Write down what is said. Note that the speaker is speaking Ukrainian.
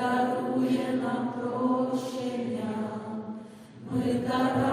дарує нам прощення, ми та